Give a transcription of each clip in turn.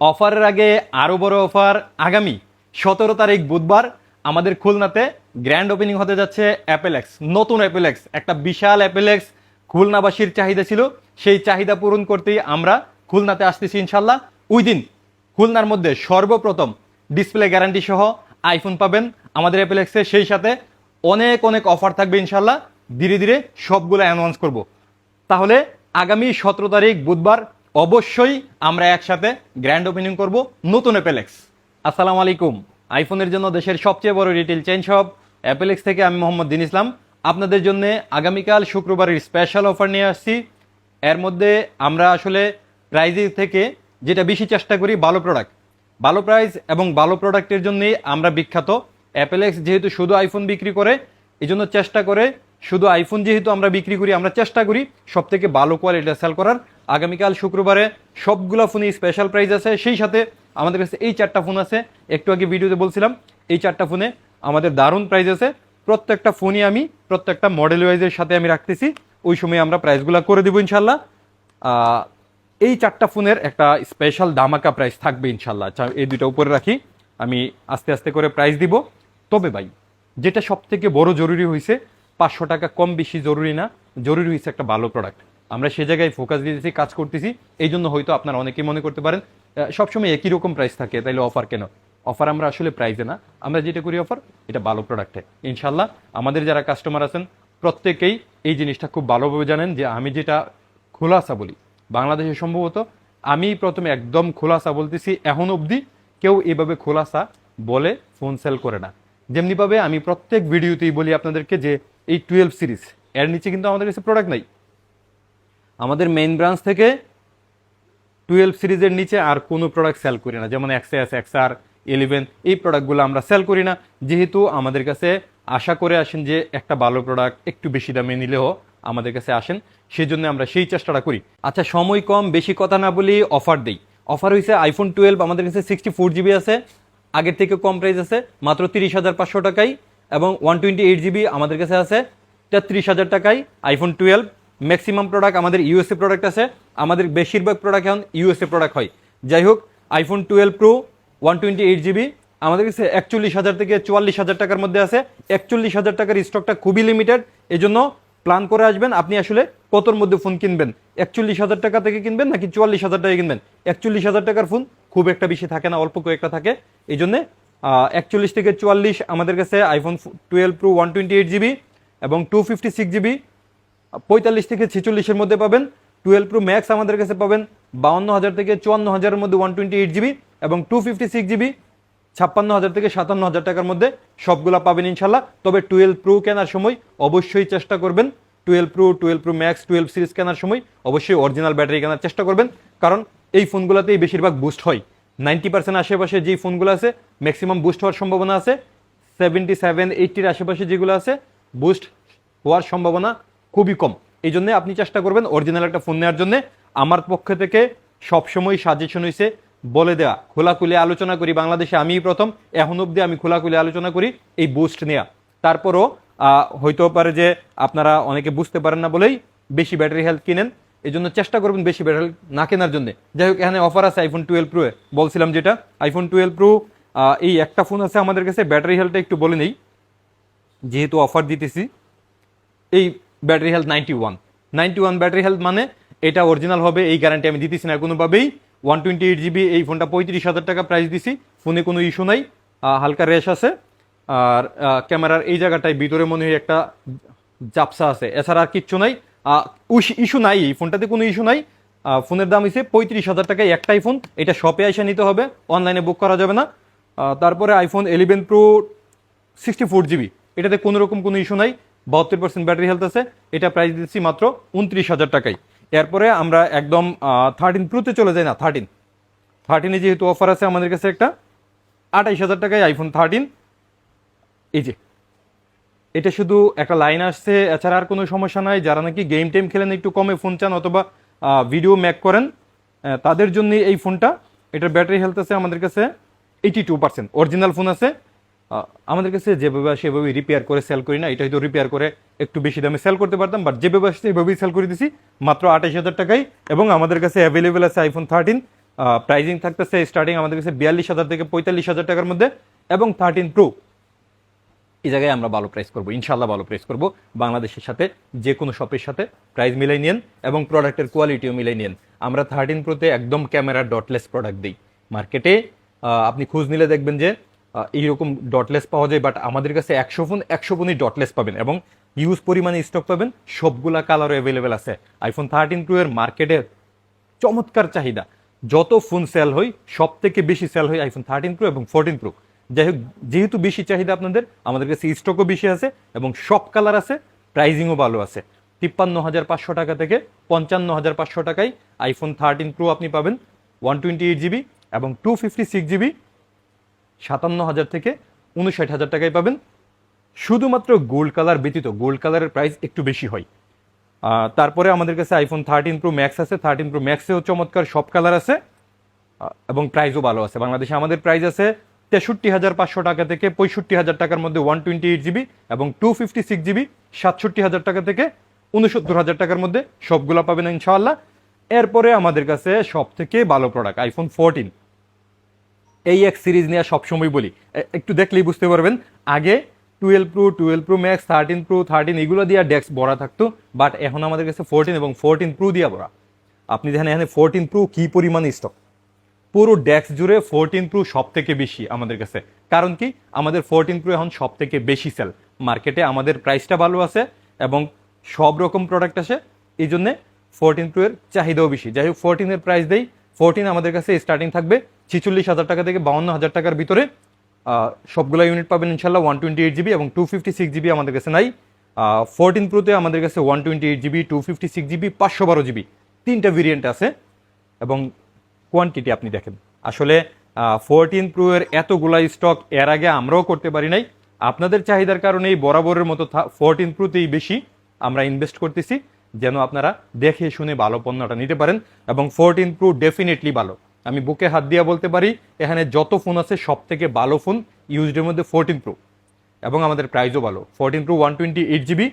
অফারের আগে আরও বড় অফার আগামী সতেরো তারিখ বুধবার আমাদের খুলনাতে গ্র্যান্ড ওপেনিং হতে যাচ্ছে অ্যাপেলেক্স নতুন অ্যাপেলেক্স একটা বিশাল অ্যাপেলেক্স খুলনাবাসীর চাহিদা ছিল। সেই চাহিদা পূরণ করতেই আমরা খুলনাতে আসতেছি ইনশাল্লাহ। ওই দিন খুলনার মধ্যে সর্বপ্রথম ডিসপ্লে গ্যারান্টি সহ আইফোন পাবেন আমাদের অ্যাপেলেক্সে সেই সাথে অনেক অনেক অফার থাকবে ইনশাল্লাহ। ধীরে ধীরে সবগুলো অ্যানাউন্স করব। তাহলে আগামী সতেরো তারিখ বুধবার অবশ্যই আমরা একসাথে গ্র্যান্ড ওপেনিং করব নতুন অ্যাপেলেক্স আসসালামু আলাইকুম। আইফোনের জন্য দেশের সবচেয়ে বড় রিটেল চেঞ্জ শপ অ্যাপেলেক্স থেকে আমি মোহাম্মদ দিন ইসলাম। আপনাদের জন্য আগামীকাল শুক্রবারের স্পেশাল অফার নিয়ে আসছি। এর মধ্যে আমরা আসলে প্রাইজের থেকে যেটা বেশি চেষ্টা করি, ভালো প্রোডাক্ট ভালো প্রাইস এবং ভালো প্রোডাক্টের জন্যই আমরা বিখ্যাত। অ্যাপেলেক্স যেহেতু শুধু আইফোন বিক্রি করে এই জন্য চেষ্টা করে শুধু আইফোন যেহেতু আমরা বিক্রি করি, আমরা চেষ্টা করি সব থেকে ভালো কোয়ালিটি সেল করার। আগামীকাল শুক্রবারে সবগুলো ফোনই স্পেশাল প্রাইস আছে। সেই সাথে আমাদের কাছে এই চারটা ফোন আছে। একটু আগে ভিডিওতে বলছিলাম, এই চারটা ফোনে আমাদের দারুণ প্রাইস আছে। প্রত্যেকটা ফোনই আমি, প্রত্যেকটা মডেল ওয়াইজের সাথে আমি রাখতেছি। ওই সময় আমরা প্রাইসগুলো করে দেবো ইনশাল্লাহ এই চারটা ফোনের একটা স্পেশাল দামাকা প্রাইস থাকবে ইনশাল্লাহ এই দুইটা উপরে রাখি। আমি আস্তে আস্তে করে প্রাইস দিব। তবে ভাই, যেটা সব থেকে বড় জরুরি হয়েছে পাঁচশো টাকা কম বেশি জরুরি না। জরুরি হয়েছে একটা ভালো প্রোডাক্ট আমরা সে জায়গায় ফোকাস দিতেছি কাজ করতেছি। এই জন্য হয়তো আপনারা অনেকেই মনে করতে পারেন সবসময় একই রকম প্রাইস থাকে, তাইলে অফার কেন? অফার আমরা আসলে প্রাইজে না। আমরা যেটা করি অফার এটা ভালো প্রোডাক্টে ইনশাল্লাহ আমাদের যারা কাস্টমার আছেন, প্রত্যেকেই এই জিনিসটা খুব ভালোভাবে জানেন যে আমি যেটা খোলাসা বলি। বাংলাদেশে সম্ভবত আমি প্রথমে একদম খোলাসা বলতেছি, এখন অবধি কেউ এভাবে খোলাসা বলে ফোন সেল করে না। যেমনিভাবে আমি প্রত্যেক ভিডিওতেই বলি আপনাদেরকে যে এই টুয়েলভ সিরিজ এর নিচে কিন্তু আমাদের কাছে প্রোডাক্ট নাই। আমাদের মেইন ব্রাঞ্চ থেকে টুয়েলভ সিরিজের নিচে আর কোনো প্রোডাক্ট সেল করি না। যেমন X S X R eleven এই প্রোডাক্টগুলো আমরা সেল করি না। যেহেতু আমাদের কাছে আশা করে আসেন যে একটা ভালো প্রোডাক্ট একটু বেশি দামে নিলেও আমাদের কাছে আসেন সেই জন্য আমরা সেই চেষ্টাটা করি। আচ্ছা সময় কম, বেশি কথা না বলি অফার দেই। অফার হয়েছে আইফোন টুয়েলভ আমাদের কাছে সিক্সটি ফোর জিবি আছে, আগের থেকে কম প্রাইস আছে, মাত্র তিরিশ হাজার পাঁচশো টাকায়, এবং ওয়ান টোয়েন্টি এইট জিবি আমাদের কাছে আছে, তেত্রিশ হাজার টাকায় আইফোন টুয়েলভ ম্যাক্সিমাম প্রোডাক্ট আমাদের ইউএসএ প্রোডাক্ট আছে। আমাদের বেশিরভাগ প্রোডাক্ট এখন ইউএসএ প্রোডাক্ট হয় যাই হোক iPhone twelve pro one twenty eight GB আমাদের কাছে একচল্লিশ হাজার থেকে চুয়াল্লিশ হাজার টাকার মধ্যে আছে। একচল্লিশ হাজার টাকার স্টকটা খুবই লিমিটেড এই জন্য প্ল্যান করে আসবেন আপনি আসলে কতর মধ্যে ফোন কিনবেন। একচল্লিশ হাজার টাকা থেকে কিনবেন নাকি চুয়াল্লিশ হাজার টাকা কিনবেন? একচল্লিশ হাজার টাকার ফোন খুব একটা বেশি থাকে না, অল্প কয়েকটা থাকে। এই জন্যে একচল্লিশ থেকে চুয়াল্লিশ আমাদের কাছে iPhone twelve pro one twenty eight GB এবং টু ফিফটি সিক্স জিবি পঁয়তাল্লিশ থেকে ছেচল্লিশের মধ্যে পাবেন টুয়েলভ প্রো ম্যাক্স আমাদের কাছে পাবেন বাউন্ন হাজার থেকে চুয়ান্ন হাজারের মধ্যে ওয়ান টোয়েন্টি এইট জিবি এবং টু ফিফটি সিক্স জিবি ছাপ্পান্ন হাজার থেকে সাতান্ন হাজার টাকার মধ্যে সবগুলা পাবেন ইনশাল্লাহ। তবে টুয়েলভ প্রো কেনার সময় অবশ্যই চেষ্টা করবেন twelve pro twelve pro max twelve series কেনার সময় অবশ্যই অরিজিনাল ব্যাটারি কেনার চেষ্টা করবেন, কারণ এই ফোনগুলোতেই বেশিরভাগ বুস্ট হয়। নাইনটি পার্সেন্ট আশেপাশে যেই ফোনগুলো আছে ম্যাক্সিমাম বুস্ট হওয়ার সম্ভাবনা আছে। সেভেন্টি সেভেন এইটটির আশেপাশে যেগুলো আছে বুস্ট হওয়ার সম্ভাবনা খুবই কম। এই জন্য আপনি চেষ্টা করবেন অরিজিনাল একটা ফোন নেওয়ার জন্য। আমার পক্ষ থেকে সবসময় সাজেশন হয়েছে বলে দেওয়া খোলাখুলি আলোচনা করি, বাংলাদেশে আমিই প্রথম, এখন অবধি আমি খোলাখুলি আলোচনা করি, এই বুস্ট নেওয়া তারপরও হইতেও পারে যে আপনারা অনেকে বুঝতে পারেন না বলেই বেশি ব্যাটারি হেলথ কিনেন। এই জন্য চেষ্টা করবেন বেশি ব্যাটারি না কেনার জন্য। যাই হোক, এখানে অফার আছে আইফোন টুয়েলভ প্রো বলছিলাম যেটা আইফোন টুয়েলভ প্রো এই একটা ফোন আছে আমাদের কাছে ব্যাটারি হেলথটা একটু বলে নেই। যেহেতু অফার দিতেছি। এই battery health ninety one ninety one battery health মানে এটা অরিজিনাল হবে, এই গ্যারান্টি আমি দিতেছি না কোনোভাবেই। ওয়ান টোয়েন্টি এইট জিবি এই ফোনটা পঁয়ত্রিশ হাজার টাকা প্রাইস দিছি ফোনে কোনো ইস্যু নাই হালকা রেশ আছে। আর ক্যামেরার এই জায়গাটায় ভিতরে মনে হয় একটা জাপসা আছে, এছাড়া আর কিচ্ছু নাই। ইস্যু নাই, এই ফোনটাতে কোনো ইস্যু নাই। ফোনের দাম হচ্ছে পঁয়ত্রিশ হাজার টাকায় একটাই ফোন এটা শপে এসে নিতে হবে অনলাইনে বুক করা যাবে না। তারপরে iPhone eleven pro sixty four GB এটাতে কোনো রকম কোনো ইস্যু নাই। বাহাত্তর পার্সেন্ট ব্যাটারি হেলথ আছে। এটা প্রাইস দিচ্ছি মাত্র উনত্রিশ হাজার টাকায়। এরপরে আমরা একদম থার্টিন প্রোতে চলে যাই না থার্টিন থার্টিনে যেহেতু অফার আছে আমাদের কাছে একটা, আঠাইশ হাজার টাকায় আইফোন থার্টিন এই যে, এটা শুধু একটা লাইন আসছে, এছাড়া আর কোনো সমস্যা নাই। যারা নাকি গেম টেম খেলেন, একটু কমে ফোন চান অথবা ভিডিও ম্যাক করেন তাদের জন্য এই ফোনটা এটার ব্যাটারি হেলথ আছে আমাদের কাছে eighty two percent original phone আছে আমাদের কাছে যেভাবে আসে সেভাবে রিপেয়ার করে সেল করি না, এটা হয়তো রিপেয়ার করে একটু বেশি দামে সেল করতে পারতাম বাট যেভাবে আসছে এভাবেই সেল করে দিছি, মাত্র আঠাশ হাজার টাকায়, এবং আমাদের কাছে অ্যাভেলেবেল আছে আইফোন থার্টিন প্রাইজিং থাকতেছে স্টার্টিং আমাদের কাছে বিয়াল্লিশ হাজার থেকে পঁয়তাল্লিশ হাজার টাকার মধ্যে, এবং থার্টিন প্রো এই জায়গায় আমরা ভালো প্রাইস করব ইনশাল্লাহ ভালো প্রাইস করব, বাংলাদেশের সাথে যে কোনো শপের সাথে প্রাইস মিলাই নিন এবং প্রোডাক্টের কোয়ালিটিও মিলাই নিন আমরা থার্টিন প্রোতে একদম ক্যামেরা ডটলেস প্রোডাক্ট দিই। মার্কেটে আপনি খোঁজ নিলে দেখবেন যে এইরকম ডটলেস পাওয়া যায় বাট আমাদের কাছে একশো ফোন একশো ফোনই ডটলেস পাবেন এবং ইউজ পরিমাণে স্টক পাবেন। সবগুলা কালারও অ্যাভেলেবেল আছে। আইফোন থার্টিন প্রো এর মার্কেটে চমৎকার চাহিদা। যত ফোন সেল হয় সব থেকে বেশি সেল হয় আইফোন থার্টিন প্রো এবং ফোরটিন প্রো যাই হোক, যেহেতু বেশি চাহিদা আপনাদের, আমাদের কাছে স্টকও বেশি আছে এবং সব কালার আছে প্রাইজিংও ভালো আছে। তিপ্পান্ন হাজার পাঁচশো টাকা থেকে পঞ্চান্ন হাজার পাঁচশো টাকায় আইফোন থার্টিন প্রো আপনি পাবেন ওয়ান টোয়েন্টি এইট জিবি এবং টু ফিফটি সিক্স জিবি সাতান্ন হাজার থেকে উনষাট হাজার টাকায় পাবেন। শুধুমাত্র গোল্ড কালার ব্যতীত গোল্ড কালারের প্রাইস একটু বেশি হয়। তারপরে আমাদের কাছে আইফোন থার্টিন প্রো ম্যাক্স আছে। থার্টিন প্রো ম্যাক্সেও চমৎকার সব কালার আছে। এবং প্রাইসও ভালো আছে। বাংলাদেশে আমাদের প্রাইস আছে তেষট্টি হাজার পাঁচশো টাকা থেকে পঁয়ষট্টি হাজার টাকার মধ্যে ওয়ান টোয়েন্টি এইট জিবি এবং টু ফিফটি সিক্স জিবি সাতষট্টি হাজার টাকা থেকে উনসত্তর হাজার টাকার মধ্যে সবগুলো পাবেন ইনশাআল্লাহ। এরপরে আমাদের কাছে সব থেকে ভালো প্রোডাক্ট আইফোন ফোরটিন এই এক সিরিজ নিয়ে সবসময় বলি। একটু দেখলেই বুঝতে পারবেন। আগে twelve pro twelve pro max thirteen pro thirteen এগুলো দিয়ে ডেস্ক ভরা থাকতো বাট এখন আমাদের কাছে ফোরটিন এবং ফোরটিন প্রো দিয়ে ভরা আপনি দেখেন এখানে ফোরটিন প্রো কি পরিমাণ স্টক পুরো ডেস্ক জুড়ে ফোরটিন প্রো সব থেকে বেশি আমাদের কাছে। কারণ কি? আমাদের ফোরটিন প্রো এখন সব থেকে বেশি সেল মার্কেটে আমাদের প্রাইসটা ভালো আছে এবং সব রকম প্রোডাক্ট আসে এই জন্যে ফোরটিন প্রো এর চাহিদাও বেশি। যাই হোক ফোরটিনের প্রাইস দেই। ফোরটিন আমাদের কাছে স্টার্টিং থাকবে। ছিচল্লিশ হাজার টাকা থেকে বাউন্ন হাজার টাকার ভিতরে সবগুলো ইউনিট পাবেন ইনশাল্লাহ ওয়ান টোয়েন্টি এইট জিবি এবং টু ফিফটি সিক্স জিবি আমাদের কাছে নাই। ফোরটিন প্রোতে আমাদের কাছে one twenty eight GB two fifty six GB পাঁচশো বারো জিবি তিনটা ভেরিয়েন্ট আছে এবং কোয়ান্টিটি আপনি দেখেন। আসলে ফোরটিন প্রো এর এতগুলা স্টক এর আগে আমরাও করতে পারি নাই। আপনাদের চাহিদার কারণে এই বরাবরের মতো ফোরটিন প্রোতেই বেশি আমরা ইনভেস্ট করতেছি, যেন আপনারা দেখে শুনে ভালো পণ্যটা নিতে পারেন এবং ফোরটিন প্রো ডেফিনেটলি ভালো। আমি বুকে হাত দিয়ে বলতে পারি, এখানে যত ফোন আছে সব থেকে ভালো ফোন ইউজডের মধ্যে ফোরটিন প্রো এবং আমাদের প্রাইসও ভালো। Fourteen pro one twenty eight GB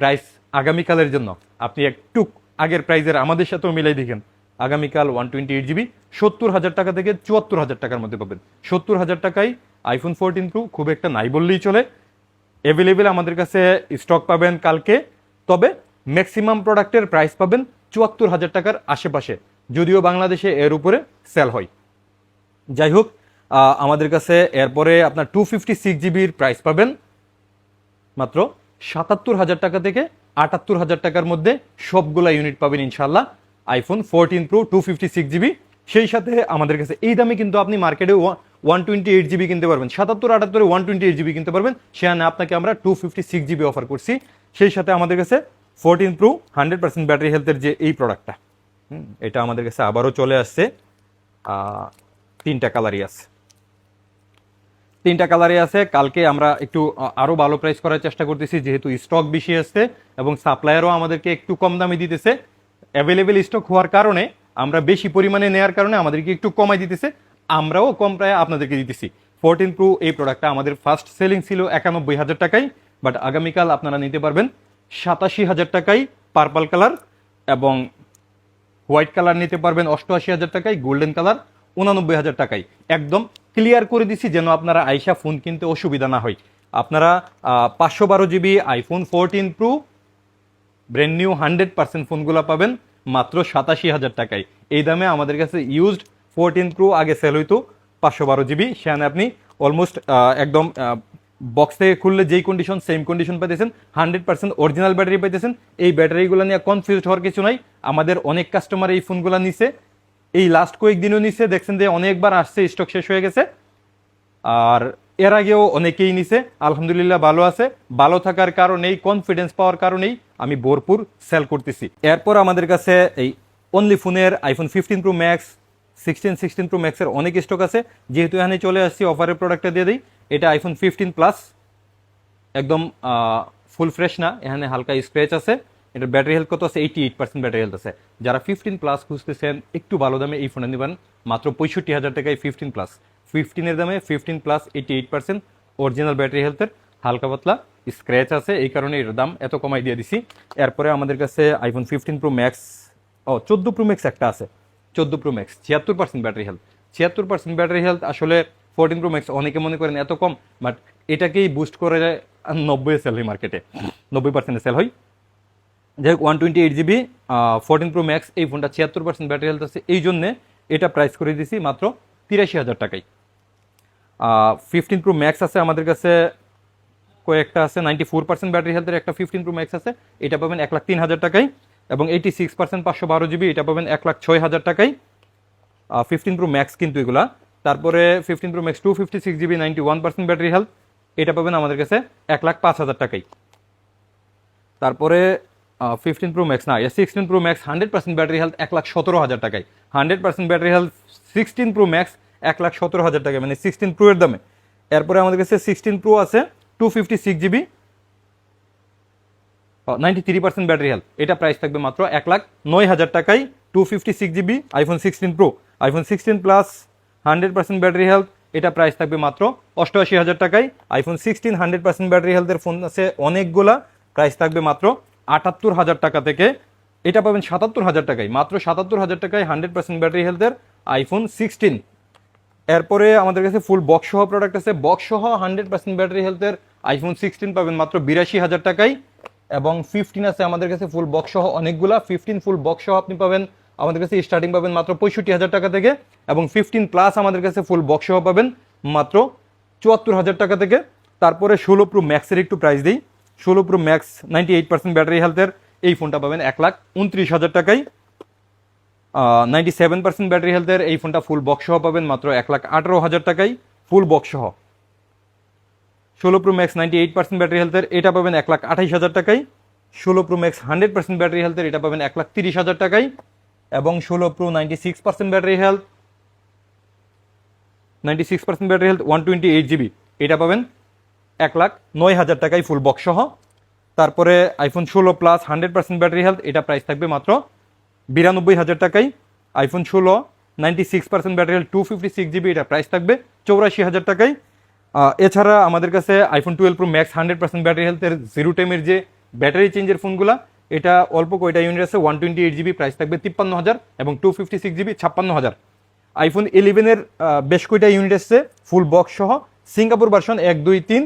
price আগামীকালের জন্য। আপনি একটু আগের প্রাইজের আমাদের সাথেও মিলাই দেখেন। আগামীকাল ওয়ান টোয়েন্টি এইট জিবি সত্তর হাজার টাকা থেকে চুয়াত্তর হাজার টাকার মধ্যে পাবেন। সত্তর হাজার টাকায় আইফোন ফোরটিন প্রো খুব একটা নাই বললেই চলে। অ্যাভেলেবেল আমাদের কাছে স্টক পাবেন কালকে। তবে ম্যাক্সিমাম প্রোডাক্টের প্রাইস পাবেন চুয়াত্তর হাজার টাকার আশেপাশে। যদিও বাংলাদেশে এর উপরে সেল হয়। যাই হোক আমাদের কাছে এরপরে আপনার টু ফিফটি সিক্স জিবির প্রাইস পাবেন। মাত্র সাতাত্তর হাজার টাকা থেকে আটাত্তর হাজার টাকার মধ্যে সবগুলা ইউনিট পাবেন ইনশাল্লাহ iPhone fourteen pro two fifty six GB সেই সাথে আমাদের কাছে এই দামে কিন্তু আপনি মার্কেটে ওয়ান টোয়েন্টি এইট জিবি কিনতে পারবেন। সাতাত্তর, আটাত্তরে ওয়ান টোয়েন্টি এইট জিবি কিনতে পারবেন। সেখানে আপনাকে আমরা two fifty six GB offer করছি। সেই সাথে আমাদের কাছে fourteen pro hundred percent battery হেলথের যে এই প্রোডাক্টটা এটা আমাদের কাছে আবারও চলে আসছে। তিনটা কালারই আছে। তিনটা কালারই আছে। কালকে আমরা একটু আরও ভালো প্রাইস করার চেষ্টা করতেছি, যেহেতু স্টক বেশি আসছে এবং সাপ্লায়ারও আমাদেরকে একটু কম দামে দিতেছে। অ্যাভেলেবেল স্টক হওয়ার কারণে, আমরা বেশি পরিমাণে নেওয়ার কারণে আমাদেরকে একটু কমাই দিতেছে। আমরাও কম প্রায় আপনাদেরকে দিতেছি। ফোরটিন প্রো এই প্রোডাক্টটা আমাদের ফার্স্ট সেলিং ছিল একানব্বই হাজার টাকায় বাট আগামীকাল আপনারা নিতে পারবেন সাতাশি হাজার টাকায় পার্পল কালার এবং হোয়াইট কালার নিতে পারবেন অষ্টআশি হাজার টাকায়, গোল্ডেন কালার উনানব্বই হাজার টাকায়। একদম ক্লিয়ার করে দিছি যেন আপনারা আইসা ফোন কিনতে অসুবিধা না হয়। আপনারা পাঁচশো বারো GB iPhone fourteen pro brand new hundred percent ফোনগুলো পাবেন, মাত্র সাতাশি হাজার টাকায়। এই দামে আমাদের কাছে ইউজড ফোরটিন প্রো আগে সেল হইতো, পাঁচশো বারো জিবি সেখানে আপনি অলমোস্ট একদম বক্স থেকে খুললে যেই কন্ডিশন সেম কন্ডিশন পাইতেছেন হান্ড্রেড পার্সেন্ট অরিজিনাল ব্যাটারি পাইতেছেন। এই ব্যাটারিগুলো নিয়ে কনফিউজ হওয়ার কিছু নাই। আমাদের অনেক কাস্টমার এই ফোনগুলো নিছে। এই লাস্ট কয়েকদিনও নিছে। দেখছেন যে অনেকবার আসছে স্টক শেষ হয়ে গেছে। আর এর আগেও অনেকেই নিছে। আলহামদুলিল্লাহ ভালো আছে। ভালো থাকার কারণেই কনফিডেন্স পাওয়ার কারণেই আমি ভরপুর সেল করতেছি। এরপর আমাদের কাছে এই অনলি ফোনের iPhone fifteen pro max sixteen sixteen pro ম্যাক্সের অনেক স্টক আছে। যেহেতু এখানে চলে আসছি অফারের প্রোডাক্টটা দিয়ে দিই। এটা আইফোন ফিফটিন প্লাস একদম ফুল ফ্রেশ না, এখানে হালকা স্ক্র্যাচ আছে, এটার ব্যাটারি হেলথ কত আছে? Eighty eight percent battery health আছে। যারা ফিফটিন প্লাস খুঁজতেছেন, একটু ভালো দামে এই ফোনে নেবেন, মাত্র পঁয়ষট্টি হাজার টাকায় ফিফটিন প্লাস ফিফটিনের দামে fifteen plus eighty eight percent original battery হেলথের হালকা পাতলা স্ক্র্যাচ আছে, এই কারণে এর দাম এত কমাই দিয়ে দিছি। এরপরে আমাদের কাছে আইফোন ফিফটিন প্রো ম্যাক্স ও, চোদ্দ প্রো ম্যাক্স একটা আছে, চোদ্দ প্রো ম্যাক্স ছিয়াত্তর পার্সেন্ট ব্যাটারি হেলথ ছিয়াত্তর পার্সেন্ট ব্যাটারি হেলথ আসলে ফোরটিন প্রো ম্যাক্স অনেকে মনে করেন এত কম বাট এটাকেই বুস্ট করে যায় নব্বই সেল হয় মার্কেটে নব্বই পার্সেন্টে সেল হয়। যাই হোক one twenty eight GB fourteen pro max এই ফোনটা ছিয়াত্তর পার্সেন্ট ব্যাটারি হেলথ আছে। এই জন্যে এটা প্রাইস করে দিছি মাত্র তিরাশি হাজার টাকায়। ফিফটিন প্রো ম্যাক্স আছে আমাদের কাছে, কয়েকটা আছে নাইনটি ফোর পার্সেন্ট ব্যাটারি হেলথের একটা ফিফটিন প্রো ম্যাক্স আছে, এটা পাবেন এক লাখ তিন হাজার টাকায়। এবং এইটি সিক্স পার্সেন্ট পাঁচশো বারো জিবি এটা পাবেন এক লাখ ছয় হাজার টাকায়। ফিফটিন প্রো ম্যাক্স কিন্তু এগুলা তারপরে fifteen pro max two fifty six GB ninety one percent battery health এটা পাবেন আমাদের কাছে এক লাখ পাঁচ হাজার টাকাই। তারপরে ফিফটিন প্রো ম্যাক্স না sixteen pro max hundred percent battery health এক লাখ সতেরো হাজার টাকায় hundred percent battery health sixteen pro max এক লাখ সতেরো হাজার টাকায় মানে সিক্সটিন প্রো এর দামে। এরপরে আমাদের কাছে সিক্সটিন প্রো আছে two fifty six GB ninety three percent battery health এটা প্রাইস থাকবে মাত্র এক লাখ নয় হাজার টাকায় two fifty six GB iPhone sixteen pro iPhone sixteen plus hundred percent battery health, এটা প্রাইস থাকবে মাত্র অষ্টআশি হাজার টাকায়। IPhone sixteen hundred percent battery হেলথের ফোন আছে অনেকগুলা প্রাইস থাকবে মাত্র আটাত্তর হাজার টাকা থেকে। এটা পাবেন সাতাত্তর হাজার টাকায়, মাত্র সাতাত্তর হাজার টাকায় হান্ড্রেড পার্সেন্ট ব্যাটারি হেলথের আইফোন সিক্সটিন এরপরে আমাদের কাছে ফুল বক্স সহ প্রোডাক্ট আছে। বক্স সহ হান্ড্রেড পার্সেন্ট ব্যাটারি হেলথের আইফোন সিক্সটিন পাবেন মাত্র বিরাশি হাজার টাকায়। এবং ফিফটিন আছে আমাদের কাছে ফুল বক্স সহ অনেকগুলা। ফিফটিন ফুল বক্স সহ আপনি পাবেন আমাদের কাছে স্টার্টিং পাবেন মাত্র পঁয়ষট্টি হাজার টাকা থেকে এবং ফিফটিন প্লাস আমাদের কাছে ফুল বক্স পাবেন মাত্র চুয়াত্তর হাজার টাকা থেকে। তারপরে ষোলো প্রো ম্যাক্সের একটু প্রাইস দিই। ষোলো pro max ninety eight percent battery হেলথের এই ফোনটা পাবেন এক লাখ উনত্রিশ হাজার টাকায়। নাইনটি সেভেন পার্সেন্ট ব্যাটারি হেলথের এই ফোনটা ফুল বক্স পাবেন মাত্র এক লাখ আঠারো হাজার টাকায় ফুল বক্স ষোলো pro max ninety eight percent battery হেলথের এটা পাবেন এক লাখ আঠাইশ হাজার টাকায়। ষোলো pro max hundred percent battery হেলথের এটা পাবেন এক লাখ তিরিশ হাজার টাকায়। এবং ষোলো pro ninety six percent battery health ninety six percent battery health one twenty eight GB এটা পাবেন এক লাখ নয় হাজার টাকায় ফুল বক্স সহ। তারপরে আইফোন ষোলো plus hundred percent battery health এটা প্রাইস থাকবে মাত্র বিরানব্বই হাজার টাকায়। আইফোন ষোলো ninety six percent battery health two fifty six GB এটা প্রাইস থাকবে চৌরাশি হাজার টাকায়। এছাড়া আমাদের কাছে iPhone twelve pro max hundred percent battery হেলথের জিরো টেমের যে ব্যাটারি চেঞ্জের ফোনগুলো এটা অল্প কয়টা ইউনিট আছে? One twenty eight GB price থাকবে তিপ্পান্ন হাজার এবং টু ফিফটি সিক্স জিবি ছাপ্পান্ন হাজার। আইফোন ইলেভেনের বেশ কয়টা ইউনিট এসছে ফুল বক্স সহ। সিঙ্গাপুর ভার্সন এক, দুই, তিন।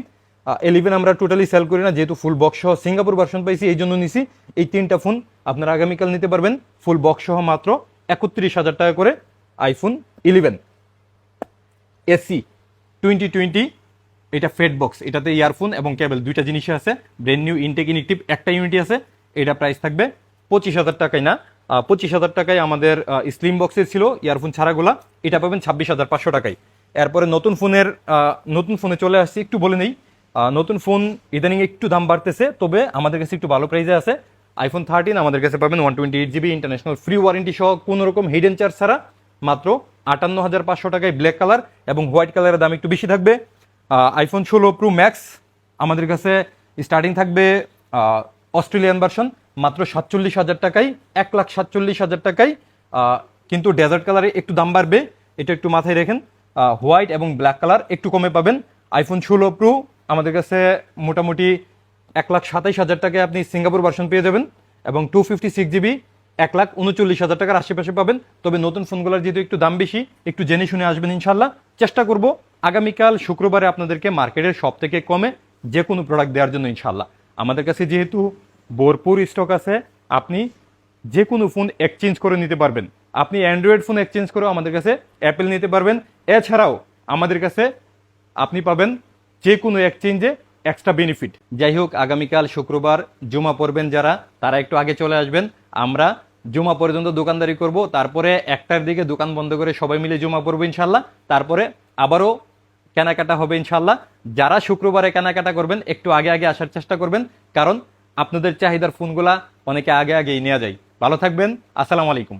ইলেভেন আমরা টোটালি সেল করি না, যেহেতু ফুল বক্স সহ সিঙ্গাপুর ভার্সন পাইছি, এই জন্য নিছি। এই তিনটা ফোন আপনারা আগামীকাল নিতে পারবেন। ফুল বক্স সহ মাত্র একত্রিশ হাজার টাকা করে iPhone eleven SE twenty twenty এটা ফেড বক্স এটাতে ইয়ারফোন এবং কেবল দুইটা জিনিসই আছে। ব্রেন নিউ ইনটেক ইনেকটিভ একটা ইউনিটি আছে। এটা প্রাইস থাকবে পঁচিশ হাজার টাকায় না। পঁচিশ হাজার টাকায় আমাদের স্লিম বক্সে ছিল ইয়ারফোন ছাড়াগুলা। এটা পাবেন ছাব্বিশ হাজার পাঁচশো টাকায়। এরপরে নতুন ফোনের নতুন ফোনে চলে আসছি, একটু বলে নেই। নতুন ফোন ইদানিং একটু দাম বাড়তেছে, তবে আমাদের কাছে একটু ভালো প্রাইসে আছে। আইফোন থার্টিন আমাদের কাছে পাবেন one twenty eight GB international free warranty সহ কোনো রকম হিডেন চার্জ ছাড়া। মাত্র আটান্ন হাজার পাঁচশো টাকায় ব্ল্যাক কালার এবং হোয়াইট কালারের দাম একটু বেশি থাকবে। আইফোন ষোলো প্রো ম্যাক্স আমাদের কাছে স্টার্টিং থাকবে অস্ট্রেলিয়ান ভার্সন মাত্র সাতচল্লিশ হাজার টাকায় এক লাখ সাতচল্লিশ হাজার আহ, কিন্তু ডেজার্ট কালারে একটু দাম বাড়বে এটা একটু মাথায় রেখেন। হোয়াইট এবং ব্ল্যাক কালার একটু কমে পাবেন। আইফোন ষোলো প্রো আমাদের কাছে মোটামুটি এক লাখ সাতাইশ হাজার টাকায় আপনি সিঙ্গাপুর ভার্সন পেয়ে যাবেন এবং টু ফিফটি সিক্স জিবি এক লাখ উনচল্লিশ হাজার টাকার আশেপাশে পাবেন। তবে নতুন ফোনগুলোর যেহেতু একটু দাম বেশি একটু জেনে শুনে আসবেন ইনশাল্লাহ চেষ্টা করব আগামীকাল শুক্রবারে আপনাদেরকে মার্কেটের সব থেকে কমে যে কোনো প্রোডাক্ট দেওয়ার জন্য ইনশাল্লাহ আমাদের কাছে যেহেতু ভরপুর স্টক আছে, আপনি যে কোনো ফোন এক্সচেঞ্জ করে নিতে পারবেন। আপনি অ্যান্ড্রয়েড ফোন এক্সচেঞ্জ করেও আমাদের কাছে অ্যাপেল নিতে পারবেন। এছাড়াও আমাদের কাছে আপনি পাবেন যে কোনো এক্সচেঞ্জে এক্সট্রা বেনিফিট যাই হোক, আগামীকাল শুক্রবার জমা পড়বেন যারা, তারা একটু আগে চলে আসবেন। আমরা জমা পর্যন্ত দোকানদারি করব, তারপরে একটার দিকে দোকান বন্ধ করে সবাই মিলে জমা পড়ব ইনশাল্লাহ তারপরে আবারও কেনাকাটা হবে ইনশাল্লাহ যারা শুক্রবারে কেনাকাটা করবেন, একটু আগে আগে আসার চেষ্টা করবেন, কারণ আপনাদের চাহিদার ফোনগুলা অনেকে আগে আগেই নেওয়া যায়। ভালো থাকবেন, আসসালামু আলাইকুম।